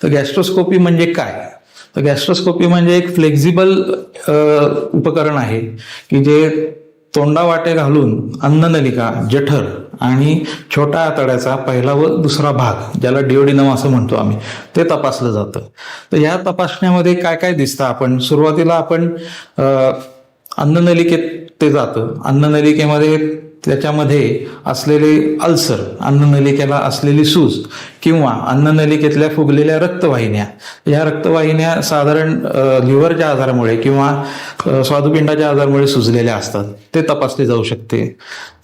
तर गॅस्ट्रोस्कोपी म्हणजे काय? तर गॅस्ट्रोस्कोपी म्हणजे एक फ्लेक्झिबल उपकरण आहे की जे तोंडावाटे घालून अन्ननलिका जठर आणि छोटा आतड्याचा पहिला व दुसरा भाग ज्याला डिओडिनम असं म्हणतो आम्ही ते तपासलं जातं. तर या तपासण्यामध्ये काय काय दिसतं आपण? सुरुवातीला आपण अन्ननलिकेत ते जातं. अन्ननलिकेमध्ये त्याच्यामध्ये असलेले अल्सर अन्ननलिकेला असलेली सूज किंवा अन्ननलिकेतल्या फुगलेल्या रक्तवाहिन्या. या रक्तवाहिन्या साधारण लिव्हरच्या आजारामुळे किंवा स्वादुपिंडाच्या आजारामुळे सुजलेल्या असतात. ते तपासले जाऊ शकते.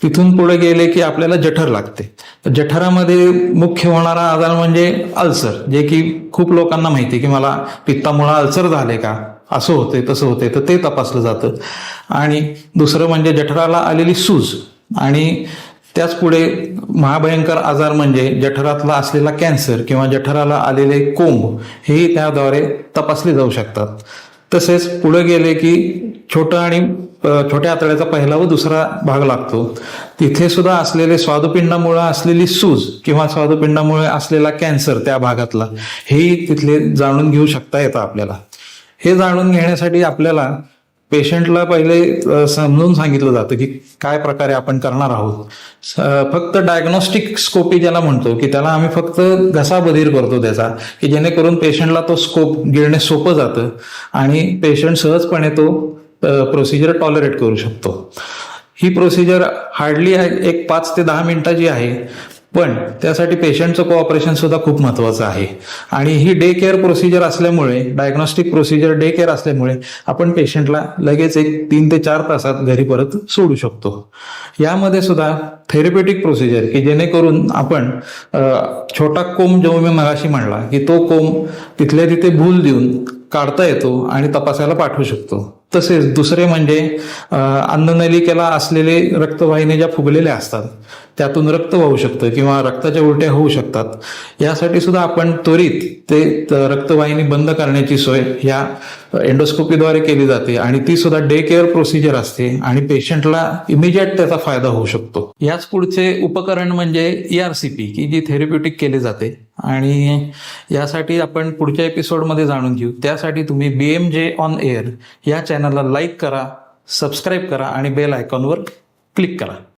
तिथून पुढे गेले की आपल्याला जठर लागते. जठरामध्ये मुख्य होणारा आजार म्हणजे अल्सर जे की खूप लोकांना माहिती आहे की मला पित्तामुळे अल्सर झाले का? असं होते तसं होते तर ते तपासलं जातं. आणि दुसरं म्हणजे जठराला आलेली सूज. आणि त्याच पुढे महाभयंकर आजार म्हणजे जठरातला असलेला कॅन्सर किंवा जठराला आलेले कोंब हेही त्याद्वारे तपासले जाऊ शकतात. तसेच पुढे गेले की छोटं आणि छोट्या आतड्याचा पहिला व दुसरा भाग लागतो. तिथे सुद्धा असलेले स्वादुपिंडामुळे असलेली सूज किंवा स्वादुपिंडामुळे असलेला कॅन्सर त्या भागातला हेही तिथले जाणून घेऊ शकता येतं आपल्याला. हे जाणून घेण्यासाठी आपल्याला पेशंटला पहिले समजून सांगितलं जातं की काय प्रकारे आपण करणार आहोत. फक्त डायग्नोस्टिक स्कोपी ज्याला म्हणतो की त्याला आम्ही फक्त घसा बधीर करतो त्याचा की जेणेकरून पेशंटला तो स्कोप गिळणे सोपं जातं आणि पेशंट सहजपणे तो प्रोसिजर टॉलरेट करू शकतो. ही प्रोसिजर हार्डली एक पाच ते दहा मिनिटाची आहे पण त्यासाठी पेशंटचं कोऑपरेशन सुद्धा खूप महत्वाचं आहे. आणि ही डे केअर प्रोसिजर असल्यामुळे डायग्नोस्टिक प्रोसिजर डे केअर असल्यामुळे आपण पेशंटला लगेच एक तीन ते चार तासात घरी परत सोडू शकतो. यामध्ये सुद्धा थेरपेटिक प्रोसिजर की जेणेकरून आपण छोटा कोंब जो मी मगाशी म्हणला की तो कोंब तिथल्या तिथे भूल देऊन काढता येतो आणि तपासायला पाठवू शकतो. तसेच दुसरे म्हणजे अन्ननलिकेला असलेले रक्तवाहिन्या ज्या फुगलेल्या असतात त्यातून रक्त वाहू शकतं किंवा रक्ताच्या उलट्या होऊ शकतात. यासाठी सुद्धा आपण त्वरित ते रक्तवाहिनी बंद करण्याची सोय या एंडोस्कोपीद्वारे केली जाते आणि ती सुद्धा डे केअर प्रोसिजर असते आणि पेशंटला इमिजिएट त्याचा फायदा होऊ शकतो. याच पुढचे उपकरण म्हणजे ईआरसीपी की जी थेरप्युटिक केली जाते. आणि यासाठी आपण पुढच्या एपिसोडमध्ये जाणून घेऊ. त्यासाठी तुम्ही B M J on air या चॅनलला लाईक करा सबस्क्राईब करा आणि बेल आयकॉनवर क्लिक करा.